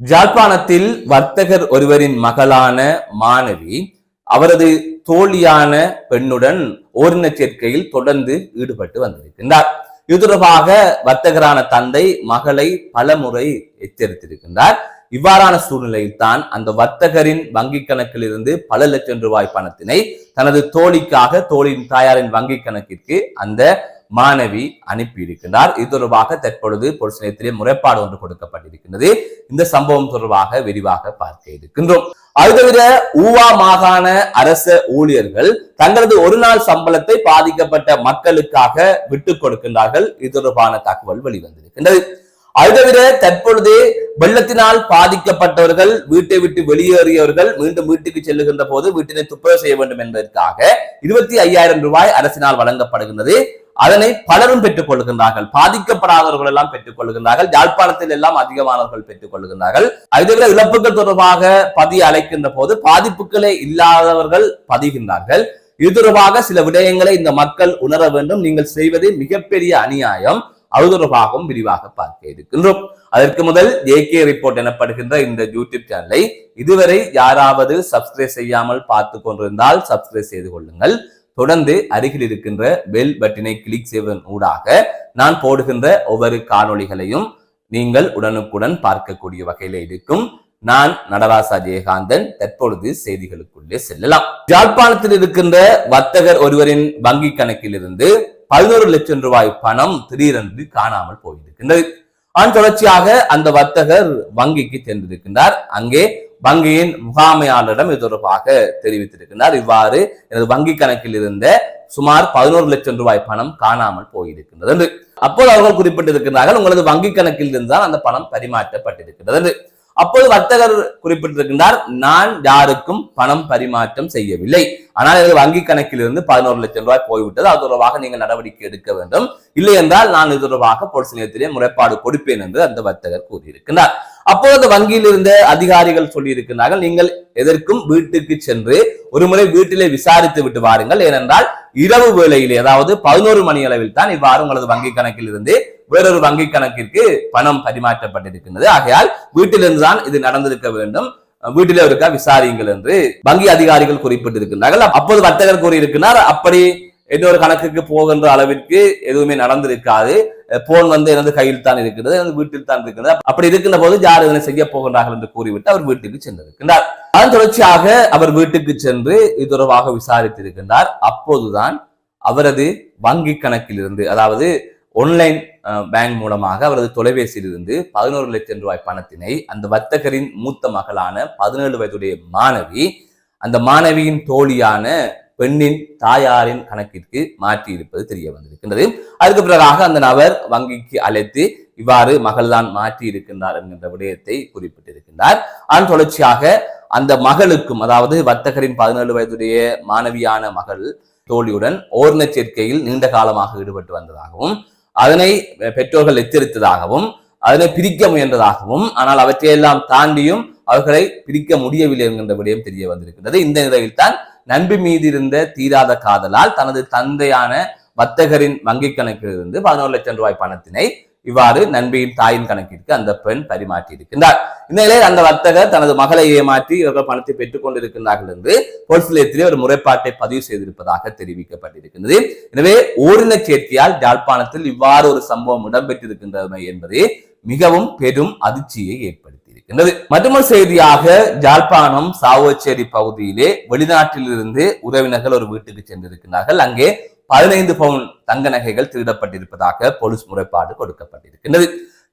ஜாழ்ப்பாணத்தில் வர்த்தகர் ஒருவரின் மகளான மாணவி அவரது தோழியான பெண்ணுடன் ஓரின சேர்க்கையில் தொடர்ந்து ஈடுபட்டு வந்திருக்கின்றார். இது தொடர்பாக வர்த்தகரான தந்தை மகளை பலமுறை எச்சரித்திருக்கின்றார். இவ்வாறான சூழ்நிலையில் தான் அந்த வர்த்தகரின் வங்கி கணக்கில் இருந்து பல லட்சம் ரூபாய் பணத்தினை தனது தோழிக்காக தோழியின் தாயாரின் வங்கி கணக்கிற்கு அந்த மாணவி அனுப்பியிருக்கிறார் இது தொடர்பாக தற்பொழுது பொலிஸ் நிலையத்திலே முறைப்பாடு ஒன்று கொடுக்கப்பட்டிருக்கின்றது. இந்த சம்பவம் தொடர்பாக விரிவாக பார்க்க இருக்கின்றோம். அது தவிர ஊவா மாகாண அரச ஊழியர்கள் தங்களது ஒரு நாள் சம்பளத்தை பாதிக்கப்பட்ட மக்களுக்காக விட்டுக் கொடுக்கின்றார்கள். இது தொடர்பான தகவல் வெளிவந்திருக்கின்றது. அது தவிர தற்பொழுது வெள்ளத்தினால் பாதிக்கப்பட்டவர்கள் வீட்டை விட்டு வெளியேறியவர்கள் மீண்டும் வீட்டுக்கு செல்லுகின்ற போது வீட்டினை துப்புரவு செய்ய வேண்டும் என்பதற்காக இருபத்தி ஐயாயிரம் ரூபாய் அரசினால் வழங்கப்படுகின்றது. அதனை பலரும் பெற்றுக் கொள்கின்றார்கள் பாதிக்கப்படாதவர்கள் எல்லாம் பெற்றுக் கொள்கின்றார்கள் யாழ்ப்பாணத்தில் எல்லாம் அதிகமானவர்கள் பெற்றுக் கொள்கின்றார்கள் அது இழப்புகள் தொடர்பாக பதிய அழைக்கின்ற போது பாதிப்புகளே இல்லாதவர்கள் பதிகின்றார்கள். இது தொடர்பாக சில விடயங்களை இந்த மக்கள் உணர வேண்டும். நீங்கள் செய்வது மிகப்பெரிய அநியாயம். அது தொடர்பாகவும் விரிவாக பார்க்க இருக்கின்றோம். அதற்கு முதல் ஏகே ரிப்போர்ட் எனப்படுகின்ற இந்த யூடியூப் சேனலை இதுவரை யாராவது சப்ஸ்கிரைப் செய்யாமல் பார்த்து கொண்டிருந்தால் சப்ஸ்கிரைப் செய்து கொள்ளுங்கள். தொடர்ந்து அருகில் இருக்கின்ற பெல் பட்டினை கிளிக் செய்வதன் ஊடாக நான் போடுகின்ற ஒவ்வொரு காணொளிகளையும் நீங்கள் உடனுக்குடன் பார்க்கக்கூடிய வகையில இருக்கும். நான் நடராசா ஜெயகாந்தன். தற்பொழுது செய்திகளுக்குள்ளே செல்லலாம். யாழ்ப்பாணத்தில் இருக்கின்ற வர்த்தகர் ஒருவரின் வங்கி கணக்கிலிருந்து பதினோரு லட்சம் ரூபாய் பணம் திடீரென்று காணாமல் போயிருக்கின்றது. அதன் தொடர்ச்சியாக அந்த வர்த்தகர் வங்கிக்கு சென்றிருக்கின்றார். அங்கே வங்கியின் முகாமையாளரிடம் இது தொடர்பாக தெரிவித்திருக்கின்றார். இவ்வாறு எனது வங்கி கணக்கில் இருந்த சுமார் பதினோரு லட்சம் ரூபாய் பணம் காணாமல் போயிருக்கின்றது அப்போது அவர்கள் குறிப்பிட்டிருக்கிறார்கள் உங்களது வங்கி கணக்கில் இருந்தால் அந்த பணம் பரிமாற்றப்பட்டிருக்கிறது அப்போது வர்த்தகர் குறிப்பிட்டிருக்கின்றார் நான் யாருக்கும் பணம் பரிமாற்றம் செய்யவில்லை. ஆனால் எனது வங்கி கணக்கில் இருந்து பதினோரு லட்சம் ரூபாய் போய்விட்டது. அது தொடர்பாக நீங்கள் நடவடிக்கை எடுக்க வேண்டும். இல்லை என்றால் நான் இது தொடர்பாக பொலிஸ் நிலையத்திலே முறைப்பாடு கொடுப்பேன் என்று அந்த வர்த்தகர் கூறியிருக்கிறார் அப்போது வங்கியில் இருந்த அதிகாரிகள் சொல்லியிருக்கிறார்கள் நீங்கள் எதற்கும் வீட்டுக்கு சென்று ஒரு முறை வீட்டிலே விசாரித்து விட்டு வாருங்கள். ஏனென்றால் இரவு வேளையில் அதாவது பதினோரு மணி அளவில் தான் இவ்வாறு உங்களது வங்கி கணக்கில் இருந்து வேறொரு வங்கி கணக்கிற்கு பணம் பரிமாற்றப்பட்டிருக்கின்றது. ஆகையால் வீட்டிலிருந்து தான் இது நடந்திருக்க வேண்டும். வீட்டிலே இருக்கா விசாரியுங்கள் என்று வங்கி அதிகாரிகள் குறிப்பிட்டிருக்கின்றார்கள். அப்போது வர்த்தகர் கூறியிருக்கிறார் அப்படி இன்னொரு கணக்குக்கு போகின்ற அளவிற்கு எதுவுமே நடந்திருக்காது. போன் வந்து எனது கையில் தான் இருக்கிறது எனது வீட்டில் தான் இருக்கிறது. அப்படி இருக்கின்ற போது யார் இதனை செய்ய போகின்றார்கள் என்று கூறிவிட்டு அவர் வீட்டுக்கு சென்றிருக்கின்றார். அதன் தொடர்ச்சியாக அவர் வீட்டுக்கு சென்று இது தொடர்பாக விசாரித்திருக்கின்றார். அப்போதுதான் அவரது வங்கி கணக்கில் இருந்து அதாவது ஒன்லைன் பேங்க் மூலமாக அவரது தொலைபேசியில் இருந்து பதினோரு லட்சம் ரூபாய் பணத்தினை அந்த வர்த்தகரின் மூத்த மகளான பதினேழு வயதுடைய மாணவி அந்த மாணவியின் தோழியான பெண்ணின் தாயாரின் கணக்கிற்கு மாற்றி இருப்பது தெரிய வந்திருக்கின்றது. அதுக்கு பிறகாக அந்த நபர் வங்கிக்கு அழைத்து இவ்வாறு மகள்தான் மாற்றி இருக்கின்றார் என்கின்ற விடயத்தை குறிப்பிட்டிருக்கின்றார். அதன் தொடர்ச்சியாக அந்த மகளுக்கும் அதாவது வர்த்தகரின் பதினேழு வயதுடைய மாணவியான மகள் தோழியுடன் ஓர்ண சேர்க்கையில் நீண்ட காலமாக ஈடுபட்டு வந்ததாகவும் அதனை பெற்றோர்கள் எச்சரித்ததாகவும் அதனை பிரிக்க முயன்றதாகவும் ஆனால் அவற்றையெல்லாம் தாண்டியும் அவர்களை பிரிக்க முடியவில்லை என்கின்ற விடயம் தெரிய வந்திருக்கின்றது. இந்த நிலையில் தான் நண்பு மீதி இருந்த தீராத காதலால் தனது தந்தையான வர்த்தகரின் வங்கி கணக்கிலிருந்து பதினோரு லட்சம் ரூபாய் பணத்தினை இவ்வாறு நண்பியின் தாயின் கணக்கிற்கு அந்த பெண் பரிமாற்றி இருக்கின்றார் இந்நிலையில் அந்த வர்த்தகர் தனது மகளை ஏமாற்றி இவர்கள் பணத்தை பெற்றுக் கொண்டிருக்கின்றார்கள் என்று போலீஸ் நிலையத்திலே ஒரு முறைப்பாட்டை பதிவு செய்திருப்பதாக தெரிவிக்கப்பட்டிருக்கின்றது. எனவே ஓரின சேர்க்கையால் யாழ்ப்பாணத்தில் இவ்வாறு ஒரு சம்பவம் இடம்பெற்றிருக்கின்றமை என்பது மிகவும் பெரும் அதிர்ச்சியை ஏற்படுத்தும் இருக்கின்றது மற்றொரு செய்தியாக ஜாழ்ப்பாணம் சாவோச்சேரி பகுதியிலே வெளிநாட்டிலிருந்து உறவினர்கள் ஒரு வீட்டுக்கு சென்றிருக்கிறார்கள். அங்கே பதினைந்து பவுன் தங்க நகைகள் திருடப்பட்டிருப்பதாக போலீஸ் முறைப்பாடு கொடுக்கப்பட்டிருக்கின்றது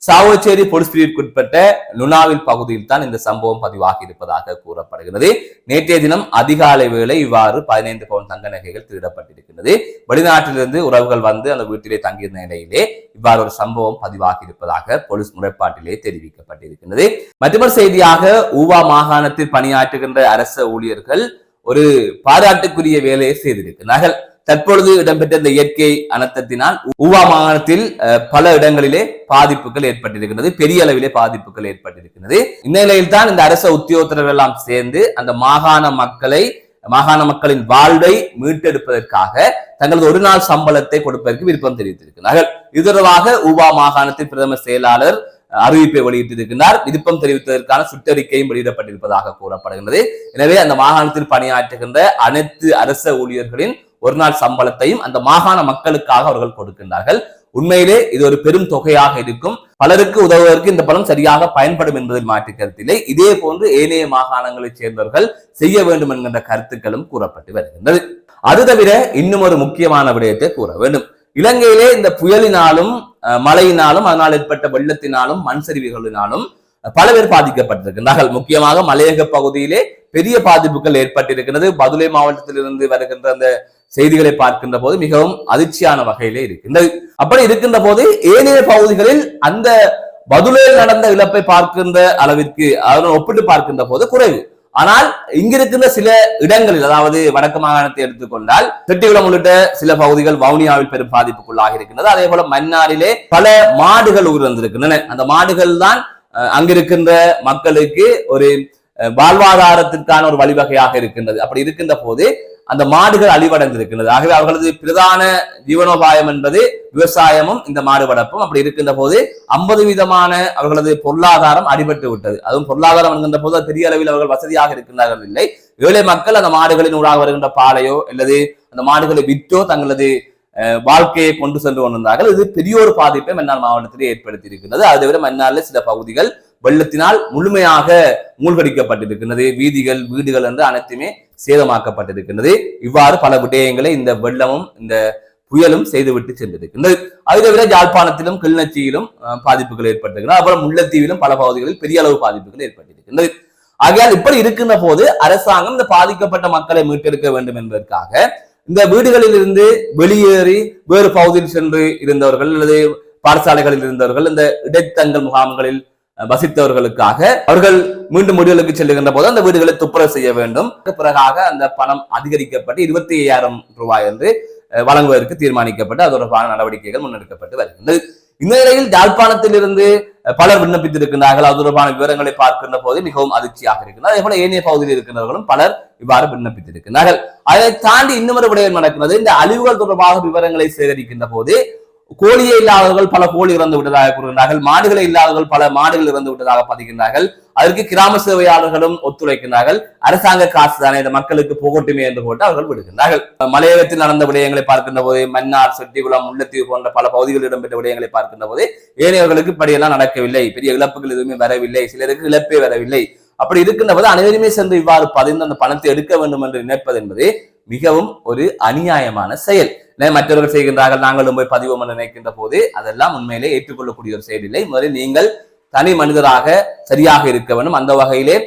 சாவச்சேரி போலீஸ் பிரிவுக்குட்பட்ட லுனாவில் பகுதியில் தான் இந்த சம்பவம் பதிவாகி இருப்பதாக கூறப்படுகிறது. நேற்றைய தினம் அதிகாலை வேளை இவ்வாறு பதினைந்து பவுன் தங்க நகைகள் திருடப்பட்டிருக்கின்றது. வெளிநாட்டிலிருந்து உறவுகள் வந்து அந்த வீட்டிலே தங்கியிருந்த நிலையிலே இவ்வாறு ஒரு சம்பவம் பதிவாகி இருப்பதாக போலீஸ் முறைப்பாட்டிலே தெரிவிக்கப்பட்டிருக்கிறது மற்றொரு செய்தியாக ஊவா மாகாணத்தில் பணியாற்றுகின்ற அரச ஊழியர்கள் ஒரு பாராட்டுக்குரிய வேலையை செய்திருக்கிறார்கள். தற்பொழுது இடம்பெற்ற இந்த இயற்கை அனர்த்தத்தினால் உவா மாகாணத்தில் பல இடங்களிலே பாதிப்புகள் ஏற்பட்டிருக்கிறது பெரிய அளவிலே பாதிப்புகள் ஏற்பட்டிருக்கிறது இந்த நிலையில் தான் இந்த அரச உத்தியோகத்தர்கள் எல்லாம் சேர்ந்து அந்த மாகாண மக்களை மாகாண மக்களின் வாழ்வை மீட்டெடுப்பதற்காக தங்களது ஒரு நாள் சம்பளத்தை கொடுப்பதற்கு விருப்பம் தெரிவித்திருக்கிறார்கள். இது தொடர்பாக ஊபா மாகாணத்தின் பிரதம செயலாளர் அறிவிப்பை வெளியிட்டிருக்கிறார் விருப்பம் தெரிவித்ததற்கான சுற்றறிக்கையும் வெளியிடப்பட்டிருப்பதாக கூறப்படுகின்றது. எனவே அந்த மாகாணத்தில் பணியாற்றுகின்ற அனைத்து அரச ஊழியர்களின் ஒரு நாள் சம்பளத்தையும் அந்த மாகாண மக்களுக்காக அவர்கள் கொடுக்கின்றார்கள். உண்மையிலே இது ஒரு பெரும் தொகையாக இருக்கும். பலருக்கு உதவுவதற்கு இந்த பணம் சரியாக பயன்படும் என்பதில் மாற்று கருத்தில்லை இதே போன்று ஏனைய மாகாணங்களைச் சேர்ந்தவர்கள் செய்ய வேண்டும் என்கின்ற கருத்துக்களும் கூறப்பட்டு வருகின்றது. அது தவிர இன்னும் ஒரு முக்கியமான விடயத்தை கூற வேண்டும். இலங்கையிலே இந்த புயலினாலும் அஹ், மழையினாலும் அதனால் ஏற்பட்ட வெள்ளத்தினாலும் மண் சரிவுகளினாலும் பல பேர் பாதிக்கப்பட்டிருக்கின்றார்கள். முக்கியமாக மலையக பகுதியிலே பெரிய பாதிப்புகள் ஏற்பட்டிருக்கிறது. பதுளை மாவட்டத்திலிருந்து வருகின்ற அந்த செய்திகளை பார்க்கின்ற போது மிகவும் அதிர்ச்சியான வகையிலே இருக்கின்றது அப்படி இருக்கின்ற போது ஏனைய பகுதிகளில் அந்த பதுளையில் நடந்த இழப்பை பார்க்கின்ற அளவிற்கு அதனுடன் ஒப்பிட்டு பார்க்கின்ற போது குறைவு. ஆனால் இங்கிருக்கின்ற சில இடங்களில் அதாவது வடக்கு மாகாணத்தை எடுத்துக்கொண்டால் செட்டிகுளம் உள்ளிட்ட சில பகுதிகள் வவுனியாவில் பெரும் பாதிப்புக்குள்ளாக இருக்கின்றது. அதே போல மன்னாரிலே பல மாடுகள் உயிரிழந்திருக்கின்றன. அந்த மாடுகள் தான் அஹ், அங்கிருக்கின்ற மக்களுக்கு ஒரு வாழ்வாதாரத்திற்கான ஒரு வழிவகையாக இருக்கின்றது. அப்படி இருக்கின்ற போது அந்த மாடுகள் அழிவடைந்திருக்கின்றது. ஆகவே அவர்களது பிரதான ஜீவனோபாயம் என்பது விவசாயமும் இந்த மாடு வளர்ப்பும். அப்படி இருக்கின்ற போது ஐம்பது விதமான அவர்களது பொருளாதாரம் அடிபட்டு விட்டது. அதுவும் பொருளாதாரம் என்கின்ற போது பெரிய அளவில் அவர்கள் வசதியாக இருக்கின்றார்கள் இல்லை. ஏழை மக்கள் அந்த மாடுகளின் ஊடாக வருகின்ற பாலையோ அல்லது அந்த மாடுகளை விற்றோ தங்களது அஹ், வாழ்க்கையை கொண்டு சென்று கொண்டிருந்தார்கள். இது பெரிய ஒரு பாதிப்பை மன்னார் மாவட்டத்திலே ஏற்படுத்தி இருக்கின்றது அது தவிர மன்னாரில் சில பகுதிகள் வெள்ளத்தினால் முழுமையாக மூழ்கடிக்கப்பட்டிருக்கின்றது. வீதிகள் வீடுகள் என்று அனைத்துமே சேதமாக்கப்பட்டிருக்கின்றது. இவ்வாறு பல விடயங்களை இந்த வெள்ளமும் இந்த புயலும் செய்துவிட்டு சென்றிருக்கின்றது. அதை தவிர யாழ்ப்பாணத்திலும் கிளிநொச்சியிலும் பாதிப்புகள் ஏற்பட்டிருக்கின்றன. அப்புறம் முல்லைத்தீவிலும் பல பகுதிகளில் பெரிய அளவு பாதிப்புகள் ஏற்பட்டிருக்கின்றது. ஆகையால் இப்படி இருக்கின்ற போது அரசாங்கம் இந்த பாதிக்கப்பட்ட மக்களை மீட்டெடுக்க வேண்டும் என்பதற்காக இந்த வீடுகளில் இருந்து வெளியேறி வேறு பகுதியில் சென்று இருந்தவர்கள் அல்லது பாடசாலைகளில் இருந்தவர்கள் இந்த இடைத்தங்கல் முகாம்களில் வசித்தவர்களுக்காக அவர்கள் மீண்டும் முடிவுகளுக்கு செல்லுகின்ற போது அந்த வீடுகளை துப்புரவு செய்ய வேண்டும். பிறகாக அந்த பணம் அதிகரிக்கப்பட்டு இருபத்தி ஐயாயிரம் ரூபாய் என்று வழங்குவதற்கு தீர்மானிக்கப்பட்டு அது தொடர்பான நடவடிக்கைகள் முன்னெடுக்கப்பட்டு வருகின்றது. இந்த நிலையில் யாழ்ப்பாணத்திலிருந்து அஹ், பலர் விண்ணப்பித்திருக்கிறார்கள் அது தொடர்பான விவரங்களை பார்க்கின்ற போது மிகவும் அதிர்ச்சியாக இருக்கின்றது அதே போல ஏனைய பகுதியில் இருக்கின்றவர்களும் பலர் இவ்வாறு விண்ணப்பித்திருக்கிறார்கள் அதை தாண்டி இன்னொரு விடயம் நடக்கிறது. இந்த அழிவுகள் தொடர்பாக விவரங்களை சேகரிக்கின்ற போது கோழியே இல்லாதவர்கள் பல கோழி இறந்து விட்டதாக கூறுகின்றார்கள். மாடுகளை இல்லாதவர்கள் பல மாடுகள் இறந்து விட்டதாக பதிக்கின்றார்கள். அதற்கு கிராம சேவையாளர்களும் ஒத்துழைக்கின்றார்கள். அரசாங்க காசு தானே இந்த மக்களுக்கு போகட்டுமே என்று போட்டு அவர்கள் விடுகின்றார்கள். மலையகத்தில் நடந்த விடயங்களை பார்க்கின்ற போது மன்னார் செட்டிகுளம் முல்லைத்தீவு போன்ற பல பகுதிகளில் இடம்பெற்ற விடயங்களை பார்க்கின்ற போது ஏனையவர்களுக்கு இப்படியெல்லாம் நடக்கவில்லை. பெரிய இழப்புகள் எதுவுமே வரவில்லை. சிலருக்கு இழப்பே வரவில்லை. அப்படி இருக்கின்ற போது அனைவருமே சென்று இவ்வாறு பதிந்து அந்த பணத்தை எடுக்க வேண்டும் என்று நினைப்பது என்பது மிகவும் ஒரு அநியாயமான செயல். மற்றவர்கள் செய்கின்றார்கள் நாங்களும் போய் பதிவோம் என்று நினைக்கின்ற போது அதெல்லாம் உண்மையிலே ஏற்றுக்கொள்ளக்கூடிய ஒரு செயல் இல்லை. முதலில் நீங்கள் தனி மனிதராக சரியாக இருக்க வேண்டும். அந்த வகையிலே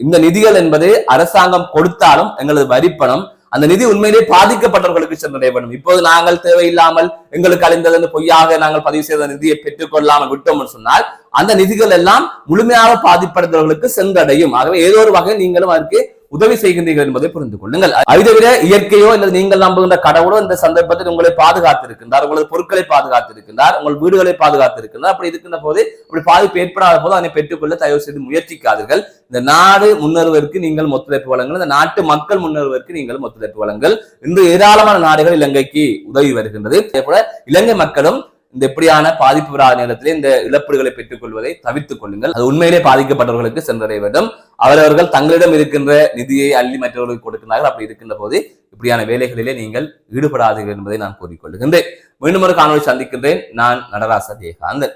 இந்த நிதிகள் என்பது அரசாங்கம் கொடுத்தாலும் எங்களது வரிப்பணம் அந்த நிதி உண்மையிலே பாதிக்கப்பட்டவர்களுக்கு சென்றடைய வேண்டும். இப்போது நாங்கள் தேவையில்லாமல் எங்களுக்கு அழிந்தது என்று பொய்யாக நாங்கள் பதிவு செய்த நிதியை பெற்றுக்கொள்ளாமல் விட்டோம் சொன்னால் அந்த நிதிகள் எல்லாம் முழுமையாக பாதிப்படைந்தவர்களுக்கு சென்றடையும். ஆகவே ஏதோ ஒரு வகையில் நீங்களும் அதற்கு உதவி செய்கின்றீர்கள் என்பதை புரிந்து கொள்ளுங்கள். அதை தவிர இயற்கையோ அல்லது நீங்கள் நம்புகின்ற கடவுளோ இந்த சந்தர்ப்பத்தில் உங்களை பாதுகாத்திருக்கின்றார் உங்களது பொருட்களை பாதுகாத்திருக்கின்றார் உங்கள் வீடுகளை பாதுகாத்திருக்கின்றார். அப்படி இருக்கின்ற போது அப்படி பாதிப்பு ஏற்படாத போது அதனை பெற்றுக்கொள்ள தயவு செய்து முயற்சிக்காதீர்கள். இந்த நாடு முன்னேறுவதற்கு நீங்கள் ஒத்துழைப்பு வழங்குங்கள் இந்த நாட்டு மக்கள் முன்னேறுவதற்கு நீங்கள் ஒத்துழைப்பு வழங்குங்கள் இன்று ஏராளமான நாடுகள் இலங்கைக்கு உதவி வருகின்றது. அதே போல இலங்கை மக்களும் இந்த எப்படியான பாதிப்பு வராத நேரத்தில் இந்த இழப்பீடுகளை பெற்றுக் கொள்வதை தவிர்த்துக் கொள்ளுங்கள். அது உண்மையிலே பாதிக்கப்பட்டவர்களுக்கு சென்றடைய வேண்டும் அவரவர்கள் தங்களிடம் இருக்கின்ற நிதியை அள்ளி மற்றவர்களுக்கு கொடுக்கிறார்கள் அப்படி இருக்கின்ற போது இப்படியான வேலைகளிலே நீங்கள் ஈடுபடாதீர்கள் என்பதை நான் கூறிக்கொள்ளுகின்றேன் மீண்டும் ஒரு காணொலி சந்திக்கின்றேன். நான் நடராச ஜெயகாந்தன்